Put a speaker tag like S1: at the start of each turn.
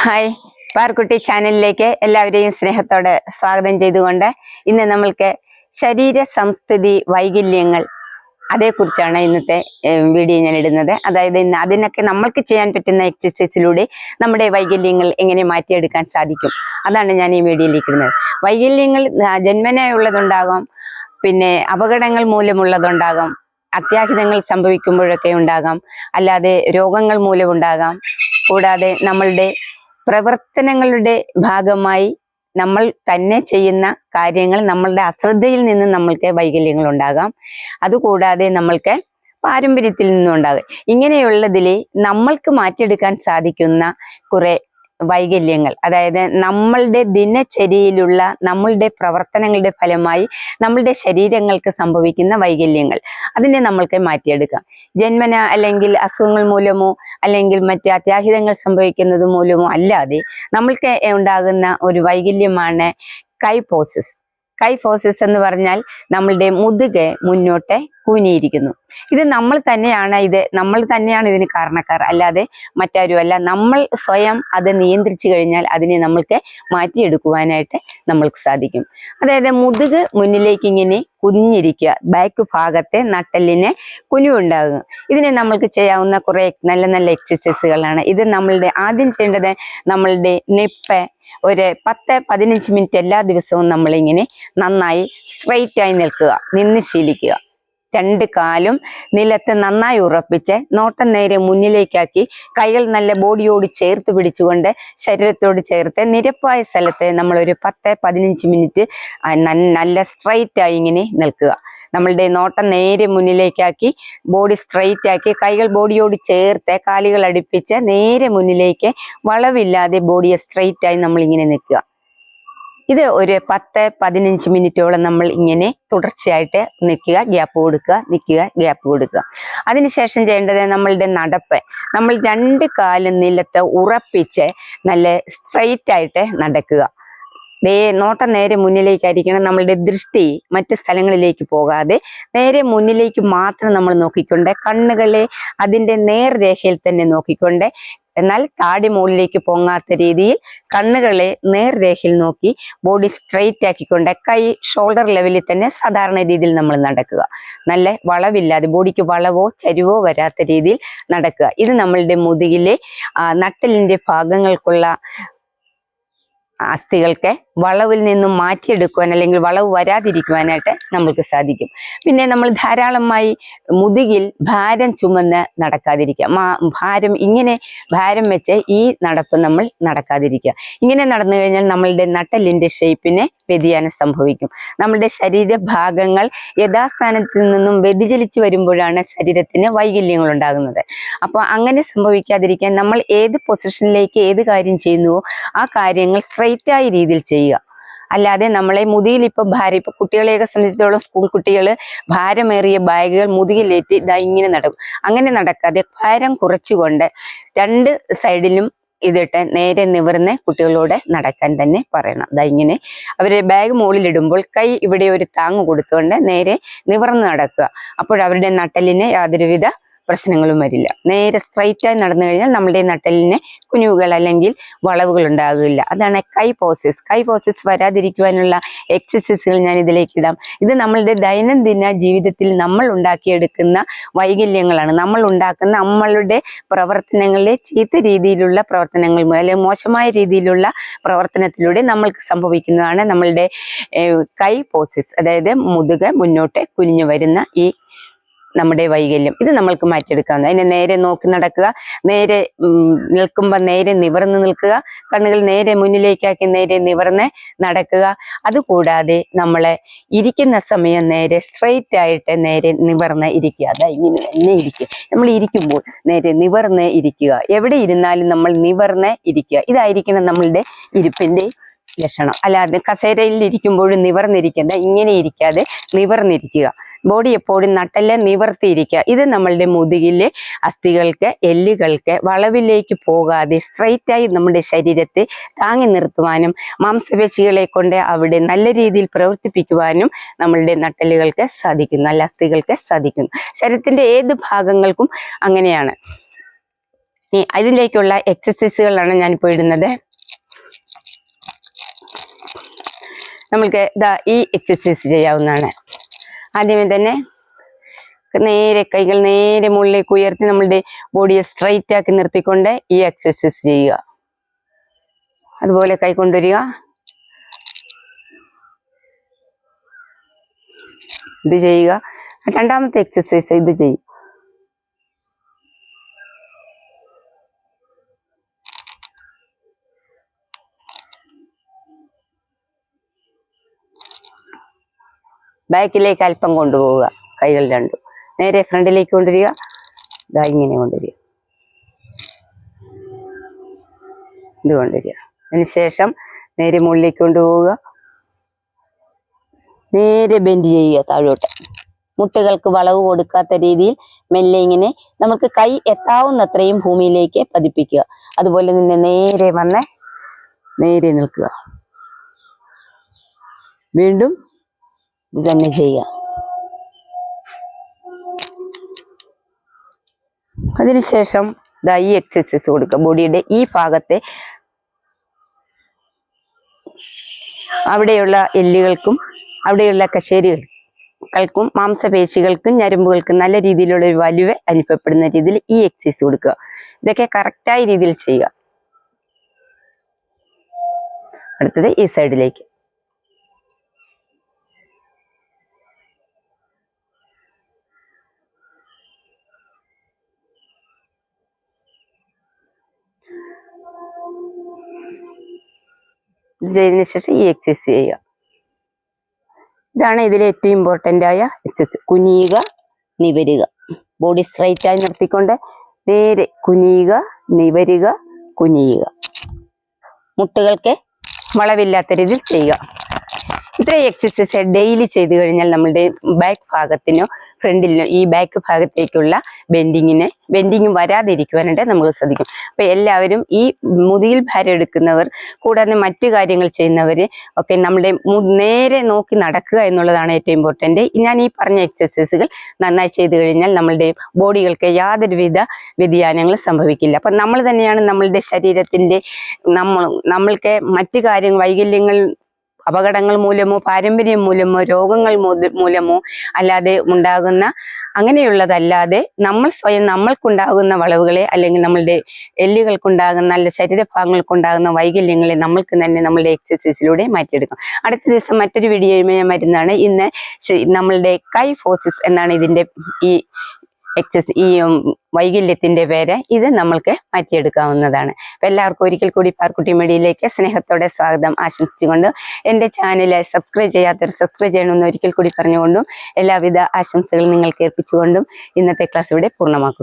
S1: Hi. Parukutty ചാനലിലേക്ക് എല്ലാവരെയും സ്നേഹത്തോടെ സ്വാഗതം ചെയ്തുകൊണ്ട് ഇന്ന് നമ്മൾക്ക് ശരീര സംസ്ഥിതി വൈകല്യങ്ങൾ അതേക്കുറിച്ചാണ് ഇന്നത്തെ വീഡിയോ ഞാൻ ഇടുന്നത്. അതായത് ഇന്ന് അതിനൊക്കെ നമ്മൾക്ക് ചെയ്യാൻ പറ്റുന്ന എക്സസൈസിലൂടെ നമ്മുടെ വൈകല്യങ്ങൾ എങ്ങനെ മാറ്റിയെടുക്കാൻ സാധിക്കും. അതാണ് ഞാൻ ഈ വീഡിയോയിലേക്ക് ഇടുന്നത്. വൈകല്യങ്ങൾ ജന്മനായുള്ളതുണ്ടാകാം പിന്നെ അപകടങ്ങൾ മൂലമുള്ളതുണ്ടാകാം അത്യാഹിതങ്ങൾ സംഭവിക്കുമ്പോഴൊക്കെ ഉണ്ടാകാം അല്ലാതെ രോഗങ്ങൾ മൂലമുണ്ടാകാം കൂടാതെ നമ്മളുടെ പ്രവർത്തനങ്ങളുടെ ഭാഗമായി നമ്മൾ തന്നെ ചെയ്യുന്ന കാര്യങ്ങൾ നമ്മളുടെ അശ്രദ്ധയിൽ നിന്ന് നമ്മൾക്ക് വൈകല്യങ്ങൾ ഉണ്ടാകാം. അതുകൂടാതെ നമ്മൾക്ക് പാരമ്പര്യത്തിൽ നിന്നും ഉണ്ടാകും. ഇങ്ങനെയുള്ളതിൽ നമ്മൾക്ക് മാറ്റിയെടുക്കാൻ സാധിക്കുന്ന കുറെ വൈകല്യങ്ങൾ. അതായത് നമ്മളുടെ ദിനചര്യയിലുള്ള നമ്മളുടെ പ്രവർത്തനങ്ങളുടെ ഫലമായി നമ്മളുടെ ശരീരങ്ങൾക്ക് സംഭവിക്കുന്ന വൈകല്യങ്ങൾ. അതിനെ നമ്മൾക്ക് മാറ്റിയെടുക്കാം. ജന്മന അല്ലെങ്കിൽ അസുഖങ്ങൾ മൂലമോ അല്ലെങ്കിൽ മറ്റ് അത്യാഹിതങ്ങൾ സംഭവിക്കുന്നത് മൂലമോ അല്ലാതെ നമ്മൾക്ക് ഉണ്ടാകുന്ന ഒരു വൈകല്യമാണ് കൈപോസിസ്. കൈപോസിസ് എന്ന് പറഞ്ഞാൽ നമ്മളുടെ മുതുകെ മുന്നോട്ട് കൂനിയിരിക്കുന്നു. ഇത് നമ്മൾ തന്നെയാണ് ഇത് നമ്മൾ തന്നെയാണ് ഇതിന് കാരണക്കാർ. അല്ലാതെ മറ്റാരുമല്ല. നമ്മൾ സ്വയം അത് നിയന്ത്രിച്ചു കഴിഞ്ഞാൽ അതിനെ നമ്മൾക്ക് മാറ്റിയെടുക്കുവാനായിട്ട് നമ്മൾക്ക് സാധിക്കും. അതായത് മുതുക് മുന്നിലേക്ക് ഇങ്ങനെ കുഞ്ഞിരിക്കുക ബാക്ക് ഭാഗത്തെ നട്ടലിന് കുനിവുണ്ടാകുക. ഇതിനെ നമ്മൾക്ക് ചെയ്യാവുന്ന കുറേ നല്ല നല്ല എക്സസൈസുകളാണ് ഇത് നമ്മളുടെ ആദ്യം ചെയ്യേണ്ടത് നമ്മളുടെ നെപ്പ് ഒരു പത്ത് പതിനഞ്ച് മിനിറ്റ് എല്ലാ ദിവസവും നമ്മളിങ്ങനെ നന്നായി സ്ട്രെയിറ്റായി നിൽക്കുക നിന്ന് ശീലിക്കുക. രണ്ട് കാലും നിലത്ത് നന്നായി ഉറപ്പിച്ച് നോട്ടം നേരെ മുന്നിലേക്കാക്കി കൈകൾ നല്ല ബോഡിയോട് ചേർത്ത് പിടിച്ചുകൊണ്ട് ശരീരത്തോട് ചേർത്ത് നിരപ്പായ സ്ഥലത്ത് നമ്മളൊരു പത്ത് പതിനഞ്ച് മിനിറ്റ് നല്ല സ്ട്രൈറ്റായി ഇങ്ങനെ നിൽക്കുക. നമ്മളുടെ നോട്ടം നേരെ മുന്നിലേക്കാക്കി ബോഡി സ്ട്രെയിറ്റ് ആക്കി കൈകൾ ബോഡിയോട് ചേർത്ത് കാലുകൾ അടുപ്പിച്ച് നേരെ മുന്നിലേക്ക് വളവില്ലാതെ ബോഡിയെ സ്ട്രെയിറ്റ് ആയി നമ്മൾ ഇങ്ങനെ നിൽക്കുക. ഇത് ഒരു പത്ത് പതിനഞ്ച് മിനിറ്റോളം നമ്മൾ ഇങ്ങനെ തുടർച്ചയായിട്ട് നിൽക്കുക ഗ്യാപ്പ് കൊടുക്കുക നിൽക്കുക ഗ്യാപ്പ് കൊടുക്കുക. അതിനുശേഷം ചെയ്യേണ്ടത് നമ്മളുടെ നടപ്പ്. നമ്മൾ രണ്ട് കാലും നിലത്ത് ഉറപ്പിച്ച് നല്ല സ്ട്രെയിറ്റ് ആയിട്ട് നടക്കുക. ദേ നോട്ടം നേരെ മുന്നിലേക്കായിരിക്കണം നമ്മളുടെ ദൃഷ്ടി മറ്റ് സ്ഥലങ്ങളിലേക്ക് പോകാതെ. നേരെ മുന്നിലേക്ക് മാത്രം നമ്മൾ നോക്കിക്കൊണ്ട് കണ്ണുകളെ അതിന്റെ നേർരേഖയിൽ തന്നെ നോക്കിക്കൊണ്ട്. എന്നാൽ താടി മുകളിലേക്ക് പൊങ്ങാത്ത രീതിയിൽ കണ്ണുകളെ നേർരേഖയിൽ നോക്കി ബോഡി സ്ട്രെയിറ്റ് ആക്കിക്കൊണ്ട് കൈ ഷോൾഡർ ലെവലിൽ തന്നെ സാധാരണ രീതിയിൽ നമ്മൾ നടക്കുക. നല്ല വളവില്ലാതെ ബോഡിക്ക് വളവോ ചരിവോ വരാത്ത രീതിയിൽ നടക്കുക. ഇത് നമ്മളുടെ മുതുകിലെ നട്ടലിന്റെ ഭാഗങ്ങൾക്കുള്ള അസ്ഥികൾക്ക് വളവിൽ നിന്നും മാറ്റിയെടുക്കുവാൻ അല്ലെങ്കിൽ വളവ് വരാതിരിക്കുവാനായിട്ട് നമ്മൾക്ക് സാധിക്കും. പിന്നെ നമ്മൾ ധാരാളമായി മുതുകിൽ ഭാരം ചുമന്ന് നടക്കാതിരിക്കുക. ഭാരം ഇങ്ങനെ ഭാരം വെച്ച് ഈ നടപ്പ് നമ്മൾ നടക്കാതിരിക്കുക. ഇങ്ങനെ നടന്നു കഴിഞ്ഞാൽ നമ്മളുടെ നട്ടലിന്റെ ഷേപ്പിന് വ്യതിയാനം സംഭവിക്കും. നമ്മളുടെ ശരീരഭാഗങ്ങൾ യഥാസ്ഥാനത്തിൽ നിന്നും വ്യതിചലിച്ചു വരുമ്പോഴാണ് ശരീരത്തിന് വൈകല്യങ്ങൾ ഉണ്ടാകുന്നത്. അപ്പോൾ അങ്ങനെ സംഭവിക്കാതിരിക്കാൻ നമ്മൾ ഏത് പൊസിഷനിലേക്ക് ഏത് കാര്യം ചെയ്യുന്നുവോ ആ കാര്യങ്ങൾ സ്ട്രെയിറ്റായ രീതിയിൽ ചെയ്യുക. അല്ലാതെ നമ്മളെ മുതിയിൽ ഇപ്പൊ ഭാരം ഇപ്പൊ കുട്ടികളെയൊക്കെ സംബന്ധിച്ചിടത്തോളം സ്കൂൾ കുട്ടികൾ ഭാരമേറിയ ബാഗുകൾ മുതുകിലേറ്റി ഇതാ ഇങ്ങനെ നടക്കും. അങ്ങനെ നടക്കാതെ ഭാരം കുറച്ചുകൊണ്ട് രണ്ട് സൈഡിലും ഇതിട്ട് നേരെ നിവർന്ന് കുട്ടികളോട് നടക്കാൻ തന്നെ പറയണം. ദാ ഇങ്ങനെ അവർ ബാഗ് മുകളിലിടുമ്പോൾ കൈ ഇവിടെ ഒരു താങ്ങ് കൊടുത്തുകൊണ്ട് നേരെ നിവർന്ന് നടക്കുക. അപ്പോഴവരുടെ നട്ടലിന് യാതൊരുവിധ പ്രശ്നങ്ങളും വരില്ല. നേരെ സ്ട്രൈറ്റ് ആയി നടന്നു കഴിഞ്ഞാൽ നമ്മുടെ നട്ടലിന് കുഞ്ഞുകൾ അല്ലെങ്കിൽ വളവുകൾ ഉണ്ടാകില്ല അതാണ് കൈ പോസിസ് കൈ പോസിസ് വരാതിരിക്കുവാനുള്ള എക്സസൈസുകൾ ഞാൻ ഇതിലേക്ക് ഇടാം. ഇത് നമ്മളുടെ ദൈനംദിന ജീവിതത്തിൽ നമ്മൾ ഉണ്ടാക്കിയെടുക്കുന്ന വൈകല്യങ്ങളാണ്. നമ്മൾ ഉണ്ടാക്കുന്ന നമ്മളുടെ പ്രവർത്തനങ്ങളിലെ ചീത്ത രീതിയിലുള്ള പ്രവർത്തനങ്ങൾ അല്ലെങ്കിൽ മോശമായ രീതിയിലുള്ള പ്രവർത്തനത്തിലൂടെ നമ്മൾക്ക് സംഭവിക്കുന്നതാണ് നമ്മളുടെ കൈ പോസിസ് അതായത് മുതുക മുന്നോട്ട് കുനിഞ്ഞു വരുന്ന ഈ നമ്മുടെ വൈകല്യം. ഇത് നമ്മൾക്ക് മാറ്റിയെടുക്കാവുന്ന അതിനെ നേരെ നോക്കി നടക്കുക നേരെ നിൽക്കുമ്പോൾ നേരെ നിവർന്ന് നിൽക്കുക കണ്ണുകൾ നേരെ മുന്നിലേക്കാക്കി നേരെ നിവർന്ന് നടക്കുക. അതുകൂടാതെ നമ്മളെ ഇരിക്കുന്ന സമയം നേരെ സ്ട്രെയിറ്റ് ആയിട്ട് നേരെ നിവർന്ന് ഇരിക്കുക. അതാ ഇങ്ങനെ തന്നെ ഇരിക്കുക. നമ്മൾ ഇരിക്കുമ്പോൾ നേരെ നിവർന്ന് ഇരിക്കുക. എവിടെ ഇരുന്നാലും നമ്മൾ നിവർന്ന് ഇരിക്കുക. ഇതായിരിക്കണം നമ്മളുടെ ഇരിപ്പിന്റെ ലക്ഷണം. അല്ലാതെ കസേരയിൽ ഇരിക്കുമ്പോഴും നിവർന്നിരിക്കേണ്ട. ഇങ്ങനെ ഇരിക്കാതെ നിവർന്നിരിക്കുക. ബോഡി എപ്പോഴും നട്ടെല്ലാം നിവർത്തിയിരിക്കുക. ഇത് നമ്മളുടെ മുതുകിലെ അസ്ഥികൾക്ക് എല്ലുകൾക്ക് വളവിലേക്ക് പോകാതെ സ്ട്രൈറ്റായി നമ്മുടെ ശരീരത്തെ താങ്ങി നിർത്തുവാനും മാംസപേശികളെ കൊണ്ട് അവിടെ നല്ല രീതിയിൽ പ്രവർത്തിപ്പിക്കുവാനും നമ്മളുടെ നട്ടലുകൾക്ക് സാധിക്കുന്നു അല്ല അസ്ഥികൾക്ക് സാധിക്കുന്നു. ശരീരത്തിന്റെ ഏത് ഭാഗങ്ങൾക്കും അങ്ങനെയാണ്. ഇനി അതിലേക്കുള്ള എക്സസൈസുകളാണ് ഞാനിപ്പോൾ ഇടുന്നത്. നമ്മൾക്ക് ഇതാ ഈ എക്സസൈസ് ചെയ്യാവുന്നതാണ്. ആദ്യമേ തന്നെ നേരെ കൈകൾ നേരെ മുകളിലേക്ക് ഉയർത്തി നമ്മളുടെ ബോഡിയെ സ്ട്രൈറ്റ് ആക്കി നിർത്തിക്കൊണ്ട് ഈ എക്സസൈസ് ചെയ്യുക. അതുപോലെ കൈ കൊണ്ടുവരിക. ഇത് ചെയ്യുക. രണ്ടാമത്തെ എക്സസൈസ് ഇത് ചെയ്യും. ബാക്കിലേക്ക് അല്പം കൊണ്ടുപോവുക. കൈകൾ രണ്ടും. നേരെ ഫ്രണ്ടിലേക്ക് കൊണ്ടുവരിക. ഇതാ ഇങ്ങനെ കൊണ്ടുവരിക. ഇത് കൊണ്ടുവരിക. അതിനുശേഷം നേരെ മുകളിലേക്ക് കൊണ്ടുപോവുക. നേരെ ബെൻഡ് ചെയ്യുക താഴോട്ട്. മുട്ടുകൾക്ക് വളവ് കൊടുക്കാത്ത രീതിയിൽ മെല്ലെ ഇങ്ങനെ നമുക്ക് കൈ എത്താവുന്നത്രയും ഭൂമിയിലേക്ക് പതിപ്പിക്കുക. അതുപോലെ തന്നെ നേരെ വന്ന് നേരെ നിൽക്കുക. വീണ്ടും ഇത് തന്നെ ചെയ്യാം. അതിനുശേഷം ദാ ഈ എക്സസൈസ് കൊടുക്കുക ബോഡിയുടെ ഈ ഭാഗത്തെ അവിടെയുള്ള എല്ലുകൾക്കും അവിടെയുള്ള കശേരികൾക്കും മാംസപേശികൾക്കും ഞരമ്പുകൾക്കും നല്ല രീതിയിലുള്ള ഒരു വലിവ് അനുഭവപ്പെടുന്ന രീതിയിൽ ഈ എക്സസൈസ് കൊടുക്കുക. ഇതൊക്കെ കറക്റ്റായ രീതിയിൽ ചെയ്യുക. അടുത്തത് ഈ സൈഡിലേക്ക് ഇത് ചെയ്തതിന് ശേഷം ഈ എക്സസൈസ് ചെയ്യുക. ഇതാണ് ഇതിൽ ഏറ്റവും ഇമ്പോർട്ടന്റ് ആയ എക്സസൈസ് കുനിയുക നിവരുക. ബോഡി സ്ട്രൈറ്റ് ആയി നിർത്തിക്കൊണ്ട് നേരെ കുനിയുക നിവരുക കുനിയുക. മുട്ടുകൾക്ക് വളവില്ലാത്ത രീതിയിൽ ചെയ്യുക. ഇത്രയും എക്സസൈസ് ഡെയിലി ചെയ്തു കഴിഞ്ഞാൽ നമ്മളുടെ ബാക്ക് ഭാഗത്തിനോ ഫ്രണ്ടിലിനോ ഈ ബാക്ക് ഭാഗത്തേക്കുള്ള ബെൻഡിങ്ങിന് ബെൻഡിങ് വരാതിരിക്കുവാനായിട്ട് നമുക്ക് സാധിക്കും അപ്പോൾ എല്ലാവരും ഈ മുതിയിൽ ഭാരം എടുക്കുന്നവർ കൂടാതെ മറ്റു കാര്യങ്ങൾ ചെയ്യുന്നവർ ഒക്കെ നമ്മുടെ നേരെ നോക്കി നടക്കുക എന്നുള്ളതാണ് ഏറ്റവും ഇമ്പോർട്ടന്റ് ഞാൻ ഈ പറഞ്ഞ എക്സസൈസുകൾ നന്നായി ചെയ്തു കഴിഞ്ഞാൽ നമ്മളുടെ ബോഡികൾക്ക് യാതൊരുവിധ വ്യതിയാനങ്ങളും സംഭവിക്കില്ല. അപ്പം നമ്മൾ തന്നെയാണ് നമ്മളുടെ ശരീരത്തിന്റെ നമ്മൾ നമ്മൾക്ക് മറ്റു കാര്യങ്ങൾ വൈകല്യങ്ങൾ അപകടങ്ങൾ മൂലമോ പാരമ്പര്യം മൂലമോ രോഗങ്ങൾ മൂല- മൂലമോ അല്ലാതെ ഉണ്ടാകുന്ന അങ്ങനെയുള്ളതല്ലാതെ നമ്മൾ സ്വയം നമ്മൾക്കുണ്ടാകുന്ന വളവുകളെ അല്ലെങ്കിൽ നമ്മളുടെ എല്ലുകൾക്കുണ്ടാകുന്ന അല്ല ശരീരഭാഗങ്ങൾക്കുണ്ടാകുന്ന വൈകല്യങ്ങളെ നമ്മൾക്ക് തന്നെ നമ്മളുടെ എക്സസൈസിലൂടെ മാറ്റിയെടുക്കും. അടുത്ത ദിവസം മറ്റൊരു വീഡിയോയുമായി ഞാൻ വരുന്നതാണ്. ഇന്ന് നമ്മളുടെ കൈ ഫോസിസ് എന്നാണ് ഇതിന്റെ ഈ എക്സസ് ഈ വൈകല്യത്തിന്റെ വൈകല്യത്തിന്റെ പേര് ഇത് നമ്മൾക്ക് മാറ്റിയെടുക്കാവുന്നതാണ്. അപ്പൊ എല്ലാവർക്കും ഒരിക്കൽ കൂടി പാർക്കുട്ടി മീഡിയയിലേക്ക് സ്നേഹത്തോടെ സ്വാഗതം ആശംസിച്ചുകൊണ്ട് എന്റെ ചാനൽ സബ്സ്ക്രൈബ് ചെയ്യാത്തവർ സബ്സ്ക്രൈബ് ചെയ്യണമെന്ന് ഒരിക്കൽ കൂടി പറഞ്ഞുകൊണ്ടും എല്ലാവിധ ആശംസകളും നിങ്ങൾക്ക് ഏൽപ്പിച്ചുകൊണ്ടും ഇന്നത്തെ ക്ലാസ് ഇവിടെ പൂർണമാക്കുന്നു.